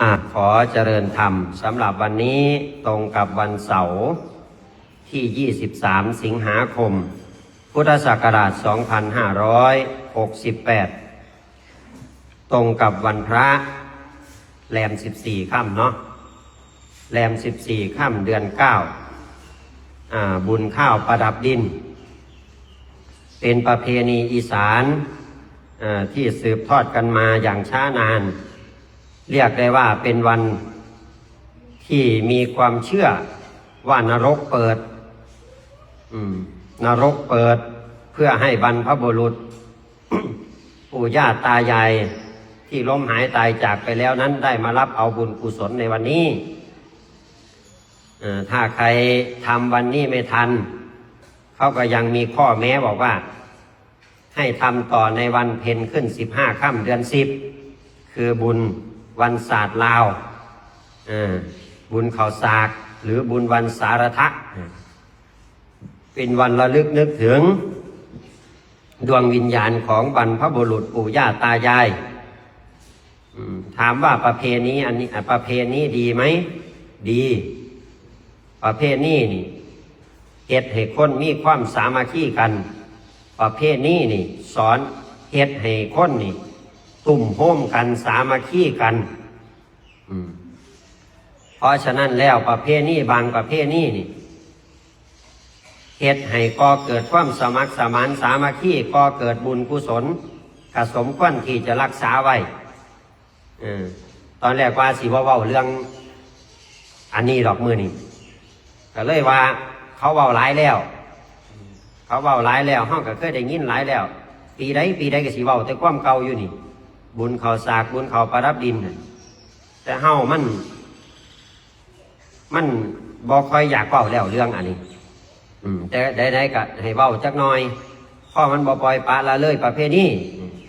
อะขอเจริญธรรมสำหรับวันนี้ตรงกับวันเสาร์ที่ 23 สิงหาคม พุทธศักราช 2568 ตรงกับวันพระแรม 14 ค่ำเนาะแรม 14 ค่ำเดือน9อ่าบุญข้าวประดับดิน เป็นประเพณีอีสานที่สืบทอดกันมาอย่างช้านาน เรียกได้ว่าเป็นวันที่มีความเชื่อว่านรกเปิดนรกเปิดเพื่อให้บรรพบุรุษปู่ย่าตายายที่ล้มหายตายจากไปแล้วนั้นได้มารับเอาบุญกุศลในวันนี้ถ้าใครทำวันนี้ไม่ทัน เขาก็ยังมีข้อแม้บอกว่า ให้ทำต่อในวันเพ็ญขึ้นสิบห้าค่ำเดือนสิบคือบุญ วันศาสตร์ลาวบุญเขาสาก หรือบุญวันสารทะ เป็นวันระลึกนึกถึง ดวงวิญญาณของบรรพบุรุษปู่ย่าตายายถามว่าประเพณีอันนี้อะประเพณีดีไหม ดี ประเพณีนี่เฮ็ดให้คนมีความสามัคคีกัน ประเพณีนี่ สอนเฮ็ดให้คนนี่ ตุ่มโฮมกันสามัคคีกันอืมเพราะฉะนั้นแล้วประเพณีบางประเพณีนี่เฮ็ดให้ก่อเกิดความสมัครสมานสามัคคีก่อเกิดบุญกุศลกสมควรที่จะรักษาไว้อตอนแรกว่าสิว่าเว้าเรื่อง อันนี้ดอกมือนี่ก็เลยว่า เขาเว้าหลายแล้ว เขาเว้าหลายแล้วห้องก็เคยได้ยินหลายแล้ว ปีใดปีใดก็สิเว้าแต่ความเก่าอยู่นี่ บุญเขาสากบุญเขาประดับดินแต่เฮามัน มันบ่ค่อยอยากเว้าแล้วเรื่องอันนี้ อืม แต่ใดๆก็ให้เว้าจักหน่อยพราะมันบ่ปล่อยปละละเลยประเภทนี้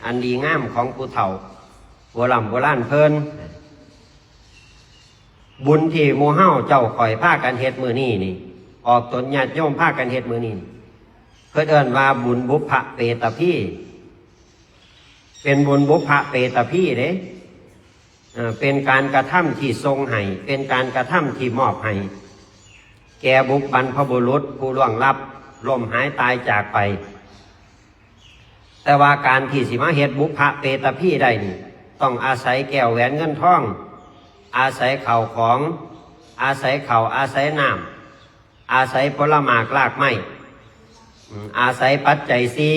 อันดีงามของผู้เฒ่าโบราณโบราณเพลินบุญที่หมู่เฮาเจ้าข่อยพากันเฮ็ดมือนี้นี่ ออกตนญาติโยมพากันเฮ็ดมือนี่เพิ่นเอิ้นว่าบุญบุพเปตพี่ เป็นบุญบุพเปตพี่เด้เอ่อเป็นการกระทำที่ทรงให้เป็นการกระทำที่มอบให้แก่บุคบรรพบุรุษผู้ล่วงลับล่มหายตายจากไป แต่ว่าการที่สิมาเฮ็ดบุพเปตพี่ได้นี่ต้องอาศัยแก้วแหวนเงินทอง อาศัยเข่าของ อาศัยเข่าอาศัยน้ำอาศัยผลหมากลากไม้อาศัยปัจจัยสี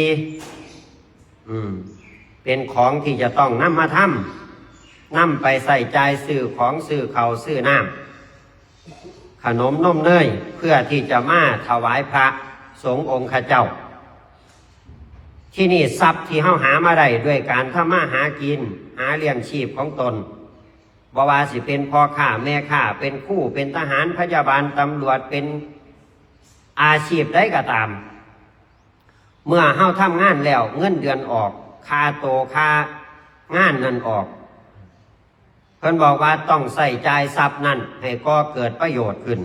อืม เป็นของที่จะต้องนำมาทำนำไปใส่ใจซื้อของซื้อเขาซื้อน้ำขนมนมเนยเพื่อที่จะมาถวายพระสงฆ์องค์ข้าเจ้า ที่นี่ทรัพย์ที่เฮาหามาได้ด้วยการทำมาหากิน หาเลี้ยงชีพของตนบว่าสิเป็นพ่อข้าแม่ข้าเป็นคู่เป็นทหารพยาบาลตำรวจเป็นอาชีพใดก็ตาม เมื่อเฮาทำงานแล้วเงินเดือนออก คาโตคางานนั่นออก เพิ่นบอกว่าต้องใส่ใจทรัพย์นั่นให้ก็เกิดประโยชน์ขึ้น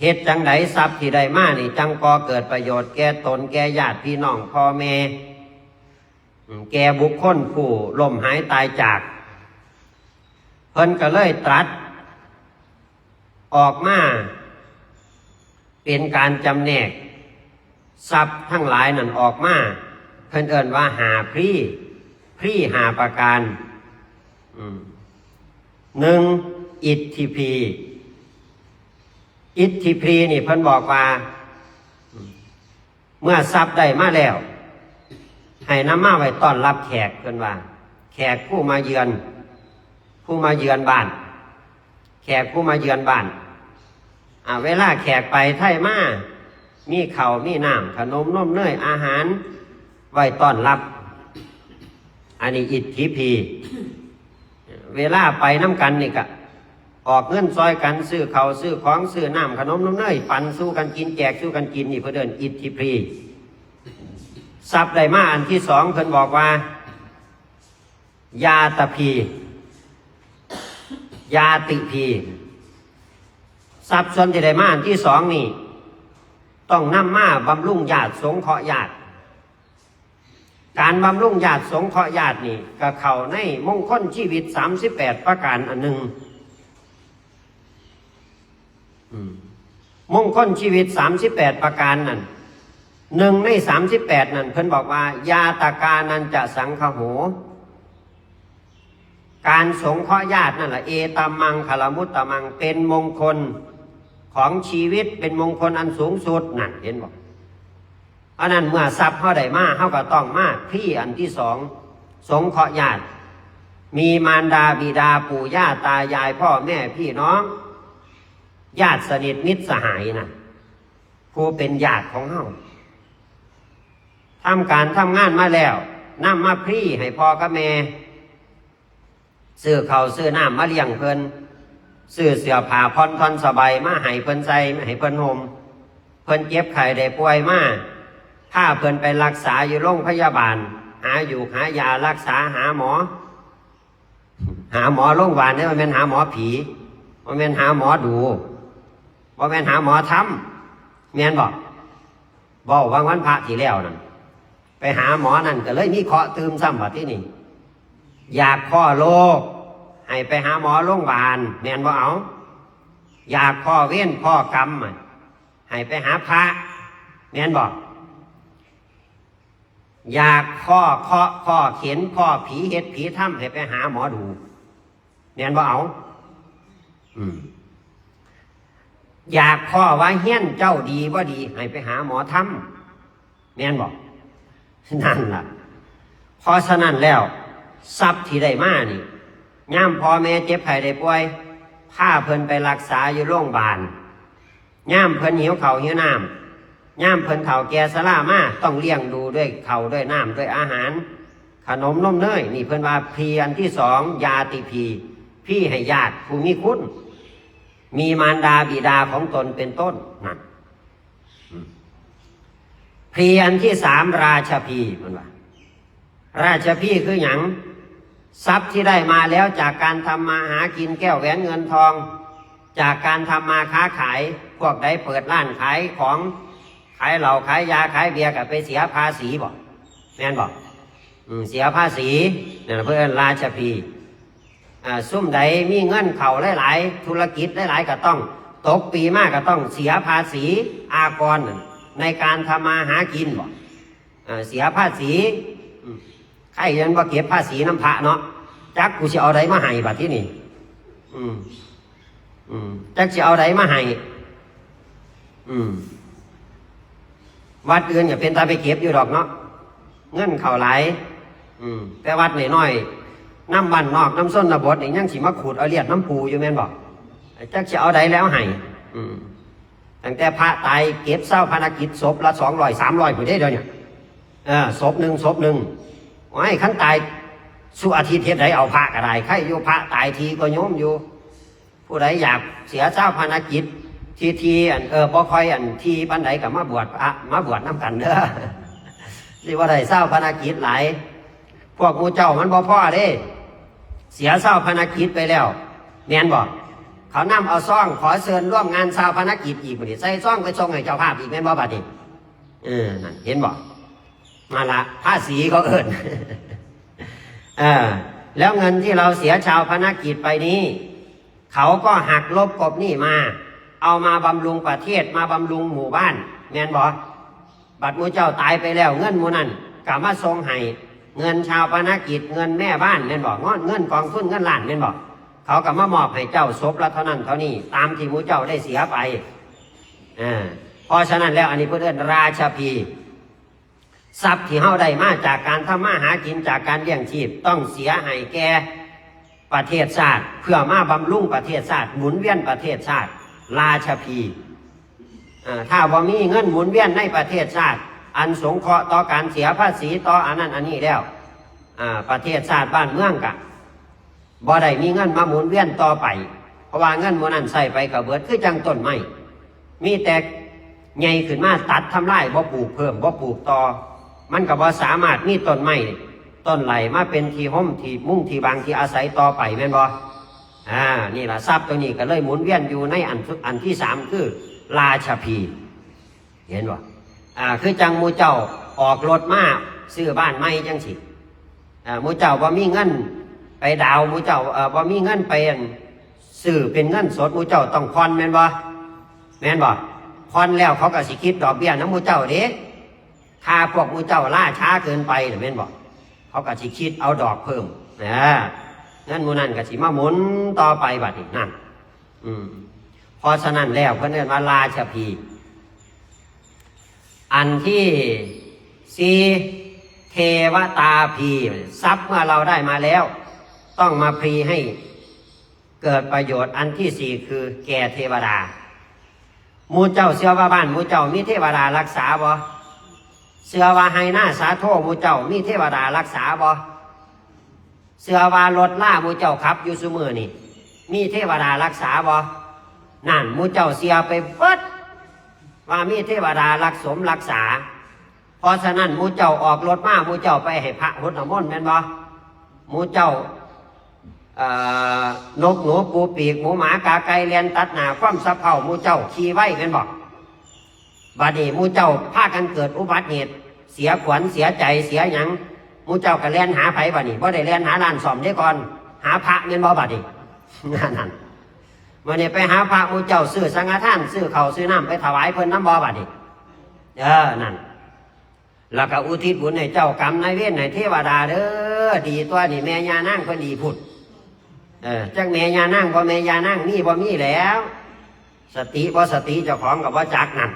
เหตุจังไดทรัพย์ที่ได้มานี่จังก็เกิดประโยชน์แก่ตนแก่ญาติพี่น้องพ่อแม่แก่บุคคลผู้ล่มหายตายจาก เพิ่นก็เลยตรัส ออกมา เป็นการจำแนก ทรัพย์ทั้งหลายนั่นออกมา พิ่นเอิ้นว่าหาพรีพรีหาประการหนึ่งอิทธิพี อิทธิพีนี่เพิ่นบอกว่า เมื่อทรัพย์ได้มาแล้ว ให้น้ำมาไว้ต้อนรับแขกเพิ่นว่า แขกผู้มาเยือน ผู้มาเยือนบ้าน แขกผู้มาเยือนบ้านอ่าเวลาแขกไปไทยมามีเขามีน้ำขนมนมเนยอาหาร ไว้ต้อนรับ อันนี้อิทธิพี เวลาไปน้ำกันนี่กะออกเงินซอยกันซื้อเขาซื้อของซื้อน้ำขนมนมเนยปันสู้กันกินแจกสู้กันกินนี่เพื่อเดินอิทธิพีทรัพย์ไดมาอันที่สองเพิ่นบอกว่า ยาตพี ยาติพีทรัพย์ส่วนที่ไดมาอันที่สองนี่ ต้องนำมาบำรุงญาติสงเคราะห์ญาติ การบำรุงญาติสงเคราะห์ญาตินี่ก็เข้าในมงคลชีวิต38ประการอันหนึ่งมงคลชีวิต38ประการนั่นหนึ่งใน38นั่นเพิ่นบอกว่า ยาตากานันจะสังคโห การสงเคราะห์ญาตินั่นแหละเอตามังคลมุตตมังเป็นมงคลของชีวิตเป็นมงคลอันสูงสุดนั่นเห็นบอก อันนั้นเมื่อทรัพย์เขาได้มาเขาก็ต้องมาพี่อันที่สองสงเคราะห์ญาติ มีมารดาบิดาปู่ย่าตายายพ่อแม่พี่น้อง ญาติสนิทมิตรสหายนะผู้เป็นญาติของเขาทำการทำงานมาแล้วนำมาพี่ให้พ่อกับแม่ซื้อเขาซื้อน้ำมาเลี้ยงเพิ่นซื้อเสื้อผ้าพอนทอนสบายมาให้เพิ่นใส่ให้เพิ่นห่มเพิ่นเจ็บไข้ได้ป่วยมา ถ้าเพิ่นไปรักษาอยู่โรงพยาบาล หาอยู่หายารักษาหาหมอ หาหมอโรงพยาบาลนี่มันเป็นหาหมอผีมันเป็นหาหมอดูมันเป็นหาหมอทำเมียนบอกบอกวางวันพระที่แล้วนั่นไปหาหมอนั่นก็เลยมีเคาะตืมซ้ำบัดที่นี่ อยากพ่อโลกให้ไปหาหมอโรงพยาบาลแมนบ่เอา อยากพ่อเว้นพ่อกรรมให้ไปหาพระแมนบอก อยากพ่อเคาะพ่อเข็นพ่อผีเฮ็ดผีถ้ำให้ไปหาหมอดูแมนบ่เอาอืมอยากพ่อว่าเฮี้ยนเจ้าดีว่าดี ให้ไปหาหมอถ้ำแมนบอกนั่นล่ะพราะฉะนั้นแล้ว ทรัพย์ที่ได้มานี่ย่ามพ่อแม่เจ็บไข้ได้ป่วยพาเพิ่นไปรักษาอยู่โรงพยาบาลย่ามเพิ่นหิวเขาหิวน้ำ ย่ามเพิ่นเฒ่าแก่สลามาต้องเลี้ยงดูด้วยเขาด้วยน้ำด้วยอาหาร ขนมนมเนยนี่เพิ่นว่าพีอันที่สองยาติพี พี่ให้ญาติผู้มีคุณ มีมารดาบิดาของตนเป็นต้นนั่นอืมพรีอันที่สามราชพีมันว่า ราชพี่คืออย่างทรัพย์ที่ได้มาแล้วจากการทำมาหากินแก้วแหวนเงินทอง จากการทำมาค้าขายพวกใดเปิดร้านขายของายเหล้าขายยาขายเบียร์กับไปเสียภาษีบอกแม่นบอกเสียภาษีเนี่นเพื่อนราชพีอ่าซุ่มใดมีเงินเข่าหลายๆธุรกิจหลายๆก็ต้อง ตกปีมากก็ต้องเสียภาษีอากรในการทำมาหากินบอกเสียภาษีใครยันว่าเก็บภาษีน้ำพระเนาะจักกูจะเอาไดมาให้บัดที่นี่อืมอืมจักจะเอาไดมาให้อืม วัดอื่นอย่าเป็นตาไปเก็บอยู่ดอกเนาะเงินเข่าไหลอืม แต่วัดหน่อยๆน้ำบันนอกน้ำส้นระบดนี่ยังสิมาขูดเอาเลียดน้ำผูอยู่แม่นบอกจักจะเอาไดแล้วให้อืมตั้งแต่พระตายเก็บเศร้าพนกิจศพละสองร้อยสามร้อยผู้ได้เดียวเนี่ยเออศพหนึ่งศพหนึ่งไอ้ขันตายสุอาทิตย์เทศใดเอาพระก็ได้ใครอยู่พระตายทีก็โยมอยู่ ผู้ใดอยากเสียเจ้าพนักกิจ ทีทีอันเออบ่คอยอันทีปันใดกับมาบวชพระมาบวชน้ำกันเด้อสิว่าได้เศร้าพนักกิจหลาย พวกมูเจ้ามันบ่พ่อเด้ เสียเศร้าพนักกิจไปแล้วแม่นบอกเขานำเอาซ่องขอเชิญร่วมงานเศร้าพนักกิจอีกบ่ดิใส่ซ่องไปส่งให้เจ้าภาพอีกแม่นบ่บัดนี้เออนั่นเห็นบอกมาละภาษีก็เอิญเออแล้วเงินที่เราเสียชาวพนักกิจไปนี้ เขาก็หักลบกบหนี้มา เอามาบำรุงประเทศมาบำรุงหมู่บ้านแมนบอบัตรมูเจ้าตายไปแล้วเงินมูนั่นกลับมาทรงให้เงินชาวพนักกิจเงินแม่บ้านแมนบอกเงินกองทุนเงินล้านแมนบอกเขากลับมามอบให้เจ้าศพละเท่านั้นเท่านี้ตามที่มูเจ้าได้เสียไปอ่าเพราะฉะนั้นแล้วอันนี้เพื่อนราชพีทรัพย์ที่เฮาได้มาจากการทำมาหากินจากการเลี้ยงชีพต้องเสียให้แก่ประเทศชาติเพื่อมาบำรุงประเทศชาติหมุนเวียนประเทศชาติ ราชพีถ้าบ่มีเงินหมุนเวียนในประเทศชาติ อันสงเคราะห์ต่อการเสียภาษีต่ออันนั้นอันนี้แล้วประเทศชาติบ้านเมืองกะบ่ได้มีเงินมาหมุนเวียนต่อไป เพราะว่าเงินหมันนั้นใส่ไปกับเบิดคือจังต้นไม้มีแต่ใหญ่ขึ้นมาตัดทำลายบ่ปลูกเพิ่มบ่ปลูกต่อ มันก็บ่สามารถมีต้นไม้ต้นไหลมาเป็นทีห่มทีมุ้งทีบางทีอาศัยต่อไปแม่นบ่ อ่านี่ละทรัพย์ตัวนี้ก็เลยหมุนเวียนอยู่ในอันอันที่สามคือ ราชพีเห็นบ่อ่าคือจังมูเจ้าออกรถมาซื้อบ้านใหม่จังสิอ่ามูเจ้าบ่มีเงินไปดาวมูเจ้าเอ่อบ่มีเงินไปซื้อเป็นเงินสดมูเจ้าต้องผ่อนแม่นบ่แม่นบ่ผ่อนแล้วเขาก็สิคิดดอกเบี้ยน้ำหมูเจ้าเด้ค่าพวกมูเจ้าล่าช้าเกินไปหรือแม่นบ่เขาก็สิคิดเอาดอกเพิ่มนะ งินมูนั่นก็สิมาหมุนต่อไปบัดนี้นั่น อืมพราะฉะนั้นแล้วเพิ่อนเรียกว่าราชพี อันที่สีเทวตาพีทรัพย์เมื่อเราได้มาแล้ว ต้องมาพรีให้เกิดประโยชน์อันที่สี่คือ แก่เทวดามูเจ้าเสือว่าบ้านมูเจ้ามีเทวดารักษาบ่เสือว่าให้หน้าสาโทมูเจ้ามีเทวดารักษาบ่ เสือว่ารถล่ามูเจ้าขับ อยู่ซุมือนี่ มีเทวดารักษาบ่นั่นมูเจ้าเสียไปเบิดว่ามีเทวดารักสมรักษา เพราะฉะนั้นมูเจ้าออกรถมามูเจ้าไปให้พระหดน้ำมนต์แม่นบ่มูเจ้าอนกหนูปูปีกหมูหมากาไก่เลียนตัดหนาความสะเพามูเจ้าขี่ไว้แม่นบ่บัดนี้มูเจ้าพากันเกิดอุบัติเหตุ เสียขวัญเสียใจเสียหยัง มูเจ้าก็เลียนหาไผบัดนี้บ่ได้เลียนหาลานซ่อมเด้ก่อน หาพระแม่นบ่บัดนี้นั่นวันนี้ไปหาพระมูเจ้าซื้อสังฆทานซื้อเขาวซื้อน้ำไปถวายเพิ่นน้ำบ่อบัดนี้เออนั่นแล้วก็อุทิศบุญให้เจ้ากรรมนายเวรให้เทวดาเด้อดีตัวนี่แม่ยานั่งเพิ่นดีพุดเออจักแม่ยานั่งบ่แม่ยานั่งมีบ่มีแล้ว สติบ่สติเจ้าของกับว่าจักนั่น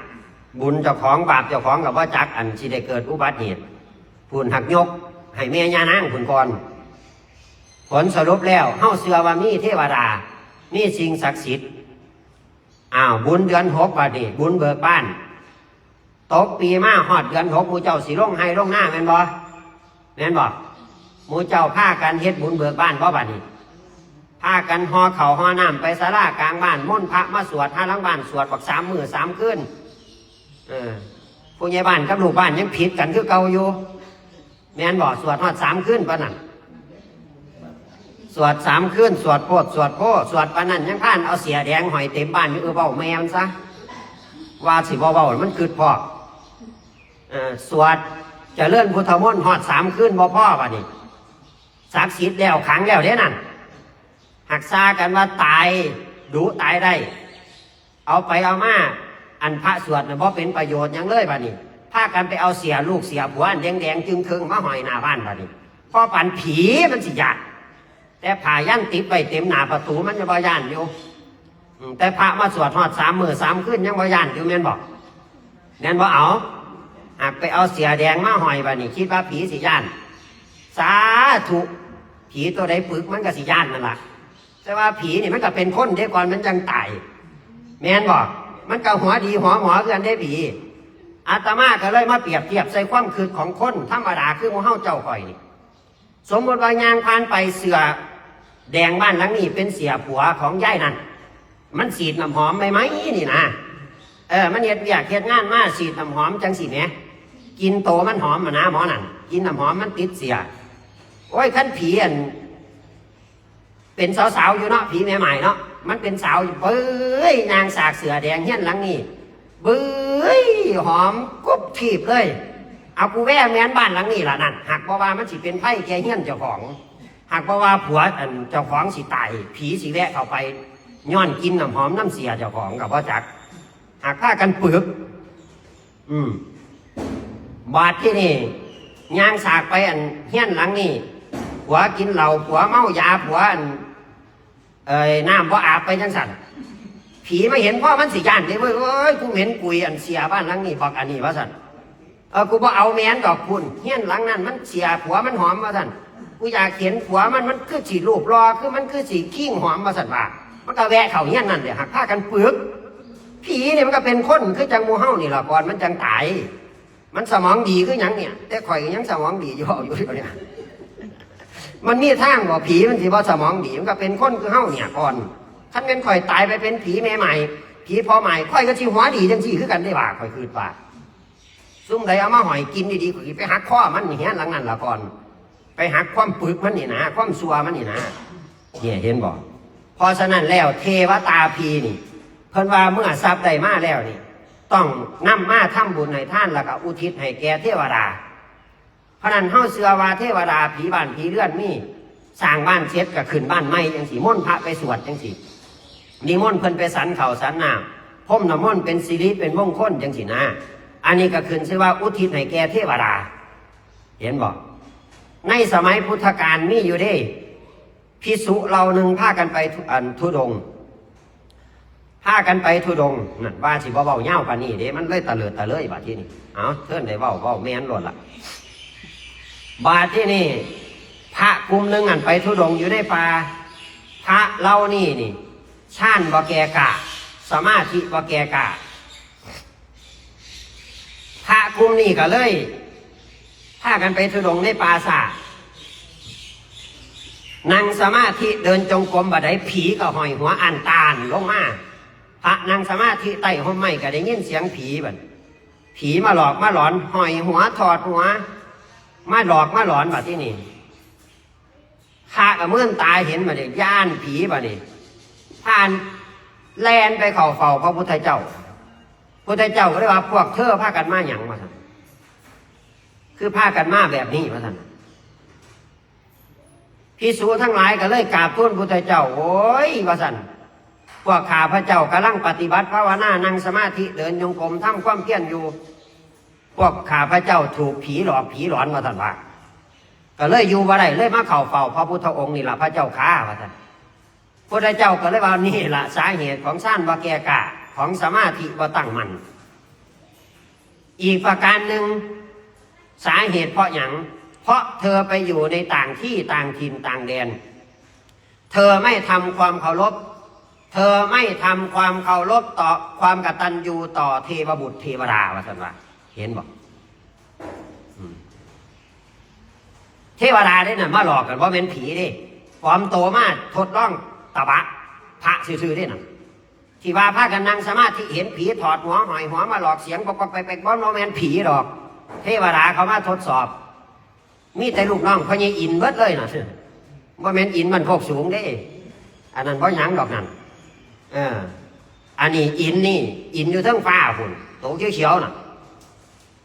บุญเจ้าของบาปเจ้าของกับว่าจักอันสิได้เกิดอุบัติเหตุพูนหักยก ให้แม่ยานั่งพุ่นก่อนผลสรุปแล้วเฮาเสือว่ามีเทวดา มีสิ่งศักดิ์สิทธิ์อ้าวบุญเดือนหกบาดนี้บุญเบิกบ้านตกปีมาหอดเดือนหกหมูเจ้าสีลงให้ลงหน้าแม่นบ่แม่นบ่หมูเจ้าพากันเฮ็ดบุญเบิกบ้านบ่บาดนี้ากันห่อเข่าห่อน้ำไปศาลากลางบ้านม่นพระมาสวดห้าหลังบ้านสวดบักสามมือสามคืนเออผู้ใหญ่บ้านกับลูกบ้านยังผิดกันคือเก่าอยู่ แม่นบ่สวดฮอดสามคืนปะนั่นสวดสามคืนสวดโพดสวดโพสวดปานนั้นยังผ่านเอาเสียแดงหอยเต็มบ้านอยู่เออเบาแม่มันซะว่าสิบ่เบามันคือพอเออสวดเจะเลื่อนพุทธมนต์หอดสามคืนบ่พ่อป่ะนี่ศักดิ์สิทธิ์แล้วขังแล้วเด้นั่นหักซากันว่าตายดูตายได้ เอาไปเอามาอันพระสวดน่ะบ่เป็นประโยชน์ยังเลยป่ะนี่ พากันไปเอาเสียลูกเสียผัวอันแดงจึงเทิงมาหอยหน้าบ้านป่ะนี่พอปันผีมันสิยากแต่ผ่ายันติดไปเต็มหน้าประตูมันยังบ่ย่านอยู่แต่พระมาสวดทอดสามมือสามขึ้นยังบ่ย่านอยู่แม่นบอกแม่นบ่เอาหาไปเอาเสียแดงมาหอยบานี่คิดว่าผีสิย่าน สาธุผีตัวใดปึกมันก็สิย่านนั่นแหละแต่ว่าผีนี่มันก็เป็นคนเด้ก่อนมันจังตายแม่นบอกมันก็หัวดีหัวหมอเกินได้ผี อาตมาก็เลยมาเปรียบเทียบใส่ความคืดของคนธรรมดาคือหมูเฮาเจ้าข่อยนี่ สมมติว่ายางพานไปเสือแดงบ้านหลังนี้เป็นเสียผัวของยายนั่น มันสีดน้ำหอมไหมไหมนี่นะ เออ มันเห็ดเวียกเห็ดงานมาสีดน้ำหอมจังสีแหมกินโตมันหอมมานะหมอนั่น กินน้ำหอมมันติดเสีย โอ้ยขั้นผีอันเป็นสาวๆอยู่เนาะผีใหม่ๆเนาะ มันเป็นสาวอยู่เบ้ยนางสากเสือแดงเฮี้ยนหลังนี้ เบ้ยหอมกุบทีบเลย เอากูแว่แม่นบ้านหลังนี้ล่ะนั่นหากเพราว่ามันสิเป็นไพ่แกเฮี้ยนเจ้าของ หากเพราว่าผัวอันเจ้าของสิตาย ผีสิแวะเข้าไปย้อนกินน้ำหอมน้ำเสียเจ้าของกับว่าจัก หากฆ่ากันปึก อืม บาดที่นี่ย่างสากไปอันเฮี้ยนหลังนี่ผัวกินเหล้าผัวเมายาผัวอันเอ้ยน้ำว่าอาบไปจังสัน ผีไมาเห็นพ่อมันสิยานเด้เว้ยเอ้ยกูเห็นกุยอันเสียบ้านหลังนี้บอกอันนี้ว่าสันเออกูบ่เอาแมนดอกคุณเฮี้ยนหลังนั้นมันเสียผัวมันหอมมาสั่นกูอยากเห็นผัวมันมันคือสีรูปรอคือมันคือสีขี้งหอมมาสั่นว่ามันก็แวะเข่าเฮี้ยนนั่นเดี๋ยวหักผ้ากันปึกผีเนี่ยมันก็เป็นคนคือจังมูเฮ้านี่ละก่อนมันจังตายมันสมองดีคือยังเนี่ย แต่ข่อยยังสมองดีอยู่อาอยู่เดี๋ยวเนี่ยมันมีทางบ่ผีมันสิบ่าสมองดีมันก็เป็นคนคือเฮ้าเนี่ยก่อน ท่านเป็นข่อยตายไปเป็นผีแม่ใหม่ผีพอใหม่ข่อยก็สิหัวดีจังสี่คือกันได้ว่าข่อยคืนว่าซุ่มใดเอามาหอยกินดีๆก็ไปหักข้อมันนี่ฮะหลังนั้นละก่อน ไปหักความปึกมันนี่นะความสัวมันนี่นะเนี่ยเห็นบอกพอฉะนั้นแล้วเทวตาพีนี่ เพิ่นว่าเมื่อทรัพย์ใดมาแล้วนี่ ต้องนำมาทำบุญให้ท่านแล้วก็อุทิศให้แก่เทวดาเพราะนั้นเฮาเสือว่าเทวดาผีบ้านผีเรือนมีสร้างบ้านเช็ดกับขึ้นบ้านใหม่จังสีม่นพระไปสวดจังสี นิมนต์เพิ่นไปสันเข่าสันน้ำพมน้ำมนต์เป็นสิริเป็นมงคลจังสีนะอันนี้ก็ขึ้นชื่อว่าอุทิศให้แก่เทวดา เห็นบอกในสมัยพุทธกาลมีอยู่ด้พิสุเราหนึ่งพากันไปทุอันทุดงพากันไปทุดงนั่นว่าสิบ่เบาเง่าวปานี้เด้มันเลยตะเลิดตะเลยบาดที่นี่เอาเทินได้เบาเบาแม่นหลดละบาดที่นี่ พระกลุ่มหนึ่งอันไปทุดงอยู่ในป่าพระเรานี่นี่ ชาญบ่แกกะ สมาธิบ่แกกะพระกลุ่มนี้ก็เลยพากันไปทุดงในป่าสานั่งสมาธิเดินจงกรมบัดใดผีก็ห้อยหัวอันตาลลงมาพระนั่งสมาธิไต่ห้องไม่ก็ได้ยินเสียงผีบัดผีมาหลอกมาหลอนห้อยหัวถอดหัว มาหลอกมาหลอนบัดที่นี่ข้ากับเมื่อนตายเห็นบัดเนี้ย่านผีบัดนี้ ผ่านแลนไปเข่าเฝ้าพระพุทธเจ้าพุทธเจ้าก็เลยว่าพวกเธอพากันมาหยังมาสันคือพากันมาแบบนี้มาสันพิสูทั้งหลายก็เลยกราบทูลพุทธเจ้า โอ้ยว่าสันพวกข้าพระเจ้ากำลังปฏิบัติภาวนานั่งสมาธิเดินโยงกรมทำความเพียรอยู่ พวกข้าพระเจ้าถูกผีหลอกผีหลอนมาสันว่าก็เลยอยู่บ่ได้เลยมาเข่าเฝ้าพระพุทธองค์นี่แหละพระเจ้าข้าว่าสัน พุทธเจ้าก็เลยว่านี่แหละสาเหตุของสั้นว่าแกกะของสมาธิว่าตั้งมัน อีกประการหนึ่งสาเหตุเพราะอย่างเพราะเธอไปอยู่ในต่างที่ต่างถิ่นต่างแดน เธอไม่ทำความเคารพ เธอไม่ทำความเคารพต่อความกตัญญูต่อเทวบุตรเทวดาว่าสันว่า เห็นบอกเทวดาได้น่ะมาหลอกกันว่าเป็นผีด้ปลอมโตมากทดลอง ตะบะ พระซื่อๆได้น่ะที่ว่าพากันนั่งสมาธิเห็นผีถอดหัวหอยหัวมาหลอกเสียงปกไปไปบ้อนโมแมนผีหรอก เทวดาเขามาทดสอบ มีแต่ลูกน้องพญาอินเบิดเลยนะโมแมนอินมันโคกสูงเด้ อันนั้นเพราะยังดอกนั่นเอออันนี้อินนี่อินอยู่ทั้งฟ้าคุณโตเขียวๆน่ะ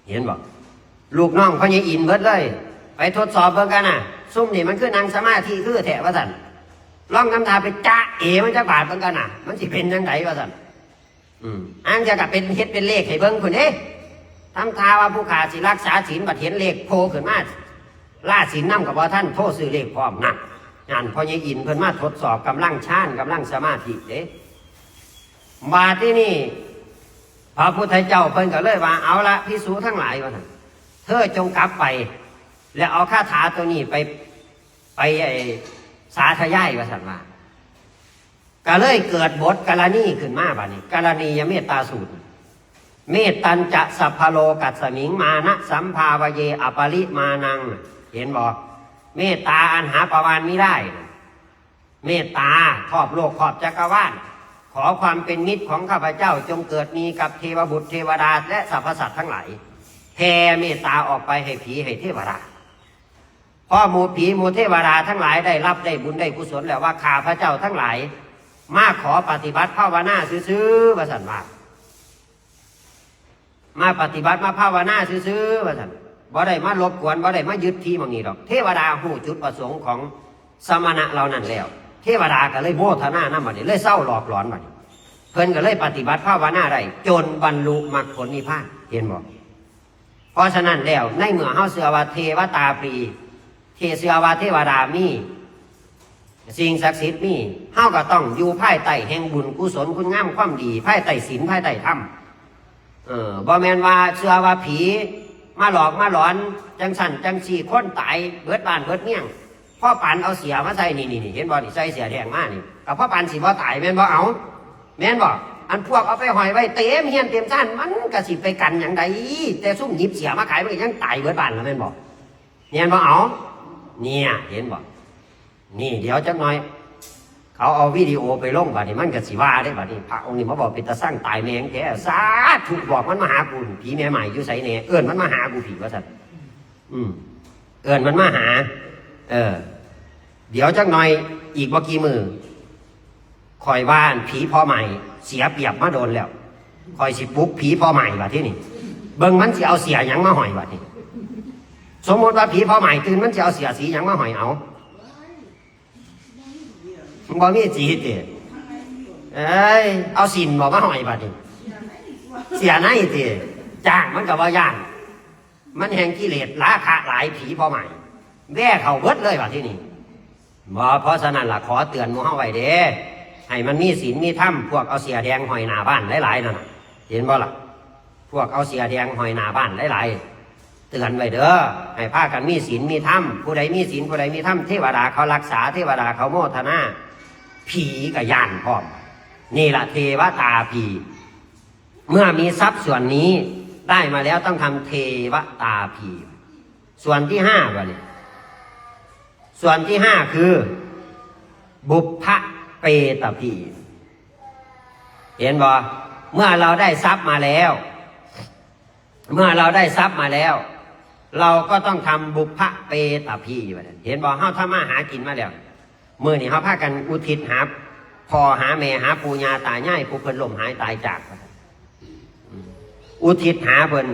เห็นบอกลูกน้องพญาอินเบิดเลย ไปทดสอบเบิ่งกันน่ะซุ่มนี่มันคือนังสมาธิคือแถวะสัน ลองคำถามไปจ้าเอมันจะบาดเบิ่งกันน่ะ มันสิเป็นยังไงวะสันอืมอันจะกับเป็นเฮ็ดเป็นเลขให้เบิ่งคุณเอ๊ะทำทาว่าผู้ขาสิรักษาศีลบัดเห็นเลขโผล่ขึ้นมาล่าศีลนำกับว่าท่านโทษซื้อเลขพร้อมนั่นงานพอยายอินเพิ่นมาทดสอบกำลังชานกำลังสมาธิเด้บาดที่นี่พระพุทธเจ้าเพิ่นก็เลยว่าเอาละพิสูทั้งหลายว่าท่นเธอจงกลับไป แล้วเอาคาถาตัวนี้ไปไปไอ สาธยายว่าสันว่าก็เลยเกิดบทกาลนีขึ้นมาบัดนี้กาลนียเมตตาสูตร เมตตันจะสัพพโลกัสมิงมานะสัมภาวเยอปริมานัง เห็นบอกเมตตาอันหาประวานไม่ได้ เมตตาครอบโลกครอบจักรวาลขอความเป็นมิตรของข้าพเจ้าจงเกิดมีกับเทวบุตรเทวดาและสรรพสัตว์ทั้งหลายแผ่เมตตาออกไปให้ผีให้เทวดา พราะหมูผีหมูเทวดาทั้งหลายได้รับได้บุญได้กุศลแล้วว่าข้าพระเจ้าทั้งหลาย มาขอปฏิบัติภาวนาซื้อๆว่าสันว่ามาปฏิบัติมาภาวนาซื้อๆว่าสันบ่ได้มารบกวนบ่ได้มายึดที่มองนี้ดอก เทวดาหูจุดประสงค์ของสมณะเรานั่นแล้ว เทวดาก็เลยโมทนาน้ำบันเลยเศร้าหลอกหลอนบัดนี้เพิ่นก็เลยปฏิบัติภาวนาได้จนบรรลุมรรคผลนิพพานเห็นบ่เพราะฉะนั้นแล้วในเมื่อเฮาเสือว่าเทวตาปรี ทเสือว่าเทวดามีสิ่งศักดิ์สิทธิ์มีเฮาก็ต้องอยู่ภายใต้แห่งบุญกุศลคุณงามความดีภายใต้ศีลภายใต้ธรรมเออบ่แมนว่าเชื่อว่าผี มาหลอกมาหลอน จังสันจังสีคนตายเบิดบานเบิดเมี่ยงพ่อปันเอาเสียมาใส่นี่นี่นี่เห็นบ่นี่ใส่เสียแดงมากนี่กับพ่อปันสิบ่ตายแม่นบ่เอา แม่นบ่อันพวกเอาไปหอยไว้เต็มเฮียนเต็มซ่านมันก็สิไปกันอย่างใดแต่ซุ่มหยิบเสียมาขายมันยังตายเบิดบานแล้วแม่นบ่แม่นบ่เอา เนี่ยเห็นบ่นี่เดี๋ยวจักหน่อย เขาเอาวิดีโอไปลงบัดนี้มันก็สิว่าได้บัดนี้พระองค์นี้มาบอกเป็นตาสร้างตายแมงแกสาถูกบอกมันมาหากูผีแม่ใหม่อยู่ใส่เนี่ยเอิญมันมาหากูผีว่าสัตว์อืมเอิญมันมาหา เออ เดี๋ยวจักหน่อย อีกบ่กี่มือคอยว่านผีพ่อใหม่ เสียเปรียบมาโดนแล้วคอยสิปลุ๊กผีพ่อใหม่บัดที่นี่เบิ่งมันสิเอาเสียยังมาหอยบัดนี้ สมมติว่าผีพอใหม่ตื่นมันจะเอาเสียสีหยังมาหอยเอามันบ่มีจีติเอ้ยเอาสินบอกมาหอยบัดนี้เสียไหนติจ้างมันกับว่าย่านมันแห่งกิเลสราคะหลายผีพอใหม่แว่เขาเบิดเลยบัดที่นี่บ่เพราะฉะนั้นล่ะขอเตือนมู่เฮาไว้เด้ให้มันมีศีลมีธรรมพวกเอาเสียแดงหอยหนาบ้านหลายๆนั่นเห็นบ่ล่ะ พวกเอาเสียแดงหอยหนาบ้านหลายๆ ตือนไว้เด้อให้พากันมีศีลมีธรรมผู้ใดมีศีลผู้ใดมีธรรมเทวดาเขารักษาเทวดาเขาโมทนาผีกับยานพร้อมนี่ละเทวตาผีเมื่อมีทรัพย์ส่วนนี้ได้มาแล้วต้องทำเทวตาผีส่วนที่ห้าวะเนี่ยส่วนที่ห้าคือ บุพเพเปตผีเห็นบ่เมื่อเราได้ทรัพย์มาแล้ว เมื่อเราได้ทรัพย์มาแล้ว เราก็ต้องทำบุพเพเปตพีวะเนี่ยเห็นบ่เฮาทำมาหากินมาแล้วเมื่อนี่เฮาพากันอุทิศหาพอหาแม่หาปู่ย่าตายง่ายผู้เพิ่นลมหายตายจาก อุทิศหาเพิ่น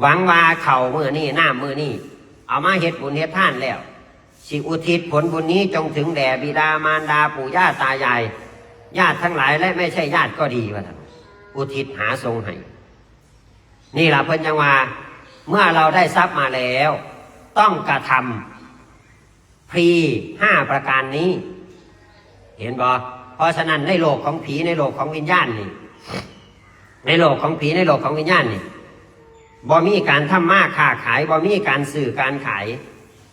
หวังว่าเข่ามือนี่หน้ามือนี่เอามาเฮ็ดบุญเฮ็ดท่านแล้ว สิอุทิศผลบุญนี้จงถึงแด่บิดามารดาปู่ย่าตายาย ญาติทั้งหลายและไม่ใช่ญาติก็ดีว่าท่านอุทิศหาทรงให้นี่แหละเพิ่นจังว่า เมื่อเราได้ทรัพย์มาแล้ว ต้องกระทำพรีห้าประการนี้ เห็นบ่เพราะฉะนั้นในโลกของผีในโลกของวิญญาณนี่ ในโลกของผีในโลกของวิญญาณนี่บ่มีการทำมาค้าขายบ่มีการสื่อการขาย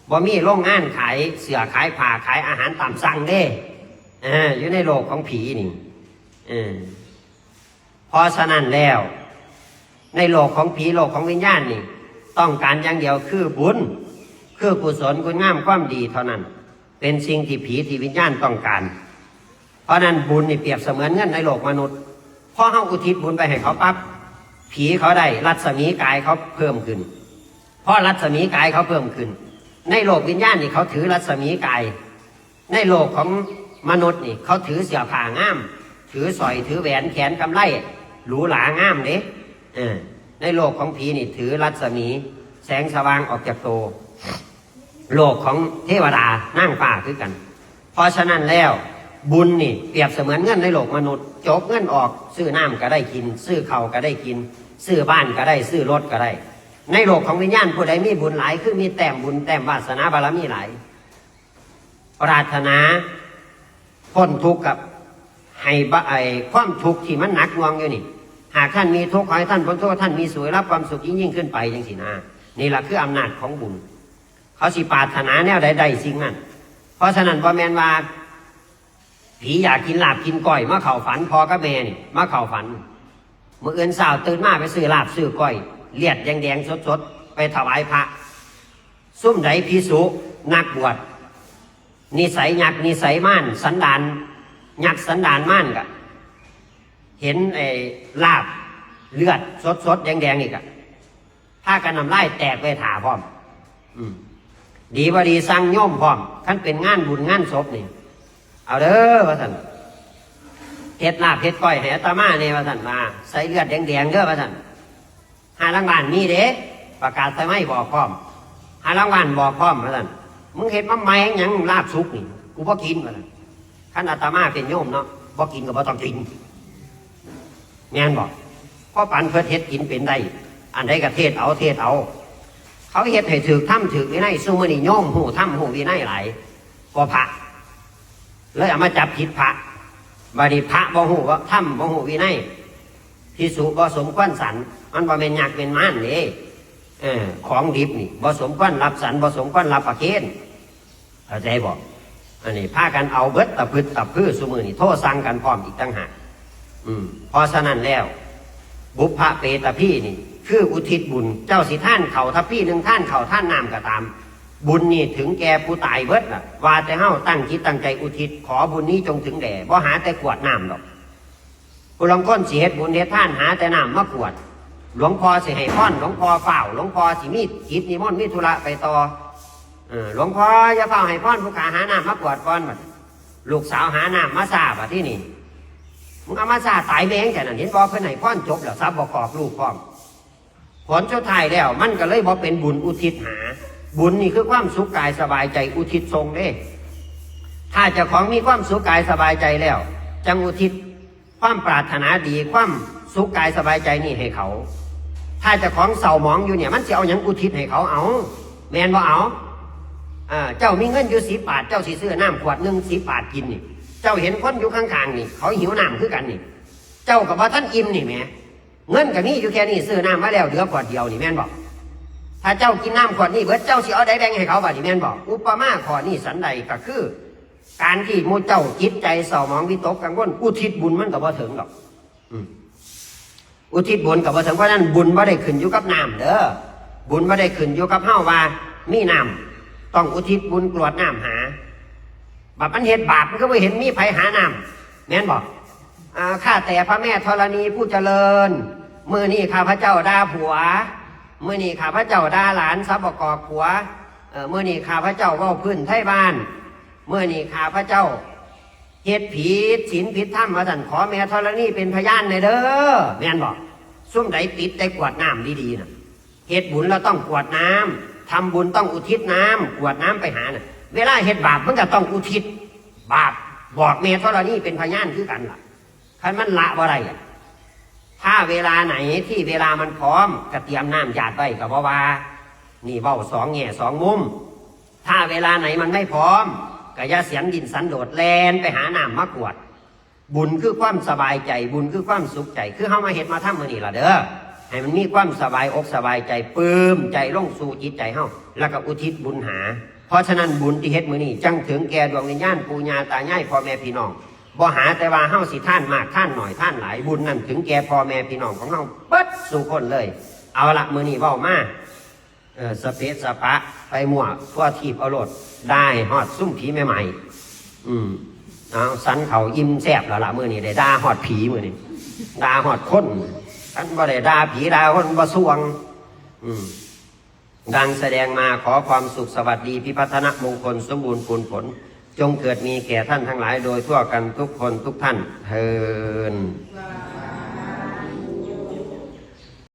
บ่มีโรงงานขายเสือขายผ้าขายอาหารตามสั่งเด้เอออยู่ในโลกของผีนี่เออเพราะฉะนั้นแล้ว ในโลกของผีโลกของวิญญาณนี่ ต้องการอย่างเดียวคือบุญ คือกุศลคุณงามความดีเท่านั้น เป็นสิ่งที่ผีที่วิญญาณต้องการ เพราะนั้นบุญนี่เปรียบเสมือนเงินในโลกมนุษย์พอเขาอุทิศบุญไปให้เขาปั๊บผีเขาได้รัศมีกายเขาเพิ่มขึ้นเพราะรัศมีกายเขาเพิ่มขึ้น ในโลกวิญญาณนี่เขาถือรัศมีกาย ในโลกของมนุษย์นี่เขาถือเสียผ่างาม ถือสอยถือแหวนแขนกำไลหรูหรางามเด้เออ ในโลกของผีนี่ถือรัศมี แสงสว่างออกจากโตวโลกของเทวดานั่งป่าคือกัน เพราะฉะนั้นแล้วบุญนี่เปรียบเสมือนเงินในโลกมนุษย์จกเงินออก ซื้อน้ำก็ได้กิน ซื้อเข่าก็ได้กิน ซื้อบ้านก็ได้ ซื้อรถก็ได้ ในโลกของวิญญาณผู้ใดมีบุญหลายคือมีแต้มบุญแต้มวาสนาบารมีหลายปรารถนาพ้นทุกข์กับให้บะไอความทุกข์ที่มันหนักหน่วงอยู่นี่ากท่านมีทุกข์ขอให้ท่านพ้นทุกข์ท่านมีสวยรับความสุขยิ่งยิ่งขึ้นไปจังสินะนี่แหละคืออำนาจของบุญ เขาสิปาถนาแนวใดๆสิ่งนั้น เพราะฉะนั้นบ่แมนว่าผีอยากกินลาบกินก้อยมาเข่าฝันพอกับแม่นี่มาเข่าฝันเมื่อเอืนสาวตื่นมาไปซื้อลาบซื้อก้อยเลียดแดงๆสดๆไปถวายพระซุ่มไดพิสุนักบวชนิสัยหยักนิสัยม่านสันดานหยักสันดานม่านกะ เห็นไอ้ลาบเลือดสดๆแดงๆนี่กะถ้ากันนำไล่แตกไปถาพร้อม อืมดีว่าดีสั่งย่อมพร้อมท่านเป็นงานบุญงานศพนี่ เอาเด้อว่าท่านเฮ็ดลาบเฮ็ดก้อยให้อาตมาเนี่ยว่าท่านมาใส่เลือดแดงๆเด้อว่าท่านหาลังบานมีเด้ประกาศใส่ไม้บอกพร้อมหาลังบานบอกพร้อมว่าท่านมึงเฮ็ดมาแมงหยังลาบสุกนี่กูบ่กินว่าท่านขั้นอาตมาเป็นโยมเนาะบ่กินก็บ่ต้องกิน แม่นบอกพราะปันเพิ่นเฮ็ดกินเป็นได้ อันใดก็เทศเอาเทศเอา เขาเฮ็ดให้ถือถ้ำถือวินัยซุมือนี่โยมหูถ้ำหูวินัยหลายกว่าพระเลยเอามาจับผิดพระบาดีพระบ่หูว่าถ้ำบ่หูวินัยพิสุบ่สมควรสัน มันบ่เป็นหยักเป็นม่านนี่เออของดิบนี่บ่สมควรรับสันบ่สมควรรับประเคนเข้าใจบ่อันนี้พากันเอาเบิดตะพึดตะพื้อซุมือนี่โทษสั่งกันพร้อมอีกตั้งหาก อืมเพราะฉะนั้นแล้ว บุพเพเปตพี่นี่ คืออุทิศบุญ เจ้าสิท่านเขาถ้าพี่หนึ่งท่านเขาท่านนามก็ตาม บุญนี่ถึงแก่ผู้ตายเบิดล่ะ ว่าแต่เฮาตั้งจิตตั้งใจอุทิศ ขอบุญนี้จงถึงแด่บ่หาแต่กวดน้ำดอกผู้ลองก้นสิเฮ็ดบุญเฮ็ดท่านหาแต่น้ำมากวด หลวงพ่อสิให้พรหลวงพ่อเฝ้าหลวงพ่อสิมีจิตนิมนต์มีธุระไปต่ออหลวงพ่ออย่าเฝ้าให้พรผู้ขาหาน้ำมากวดก่อนบัดลูกสาวหาน้ำมาซาบะที่นี่ มึงเอามาซาตายแมงแค่นั้นเห็นบ่เพิ่นให้พรจบแล้วซับบ่กอกลูกพร้อมผลสุดท้ายแล้ว มันก็เลยบ่เป็นบุญอุทิศหา บุญนี่คือความสุขกายสบายใจอุทิศทรงเด้ ถ้าเจ้าของมีความสุขกายสบายใจแล้ว จังอุทิศความปรารถนาดีความสุขกายสบายใจนี่ให้เขา ถ้าเจ้าของเศร้าหมองอยู่เนี่ย มันจะเอาหยังอุทิศให้เขาเอาแมนบ่เอาเจ้ามีเงินอยู่สีบาทเจ้าสิซื้อน้ำขวดหนึ่งสีบาทกินนี่ เจ้าเห็นคนอยู่ข้างๆนี่ เขาหิวน้ำคือกันนี่ เจ้ากับว่าท่านอิ่มนี่แหมเงินกับนี่อยู่แค่นี้ซื้อน้ำมาแล้วเหลือขวดเดียวนี่แม่นบอก ถ้าเจ้ากินน้ำขวดนี้เบิดเจ้าสิเอาได้แบ่งให้เขาบ่นี่แม่นบอก อุปมาขอนี่สันใดก็คือ การที่มูเจ้าจิตใจเศร้ามองวิตกกังวลอุทิศบุญมันก็บ่ถึงหรอกอุทิศบุญกับบ่ถึงเพราะนั้นบุญบ่ได้ขึ้นอยู่กับน้ำเด้อบุญบ่ได้ขึ้นอยู่กับเฮาว่ามีน้ำต้องอุทิศบุญกรวดน้ำหา บาปมันเห็นบาปมันก็ไม่เห็นมีไผหาน้ำแม่นบอกข้าแต่พระแม่ธรณีผู้เจริญ มือนี้ข้าพระเจ้าด่าผัว มือนี้ข้าพระเจ้าด่าหลานซับประกอบผัวเมือนี้ข้าพระเจ้าเว่าพื้นไทยบ้าน มือนี้ข้าพระเจ้าเฮ็ดผีศีลผิดธรรมมาสั่นขอแม่ธรณีเป็นพยานในอยเด้อแม่นบอกซุ่มใดปิดได้กวดน้ำดีๆนะเฮ็ดบุญเราต้องกวดน้ำทำบุญต้องอุทิศน้ำกวดน้ำไปหาน่ะ เวลาเฮ็ดบาปมันก็ต้องอุทิศ บาปบอกแม่ธรณีเป็นพยานคือกันล่ะคันมันละบ่ไรอะถ้าเวลาไหนที่เวลามันพร้อมก็เตรียมน้ำหยาดไว้กับบ่าวานี่เว้าสองแง่สองมุม ถ้าเวลาไหนมันไม่พร้อมก็อย่าเสียงดินสันโดษแลนไปหาน้ำมากวด บุญคือความสบายใจ บุญคือความสุขใจ คือเฮามาเฮ็ดมาทำมื้อนี้ล่ะเด้อให้มันมีความสบายอกสบายใจปลื้มใจลงสู่จิตใจเฮาแล้วก็อุทิศบุญหา เพราะฉะนั้นบุญที่เฮ็ดมือนี้จังถึงแก่ดวงวิญญาณปู่ย่าตายายพ่อแม่พี่น้องบ่หาแต่ว่าเฮาสิท่านมากท่านหน่อยท่านหลายบุญนั้นถึงแก่พ่อแม่พี่น้องของเฮาเบิดสู่คนเลย เอาละมือนี้เว้ามาเออสเปซสปะไปมั่วทั่วทีบเอาโลดได้ฮอดซุ่มผีใหม่ๆอืมเอาสันเขายิ้มแซบแล้วละมือนี่ได้ด่าฮอดผีมือนี่ด่าฮอดคนสันบ่ได้ด่าผีด่าคนบ่สวง อืม ดังแสดงมาขอความสุขสวัสดีพิพัฒนมงคลสมบูรณ์ผลผล จงเกิดมีแก่ท่านทั้งหลายโดยทั่วกันทุกคนทุกท่านเทิน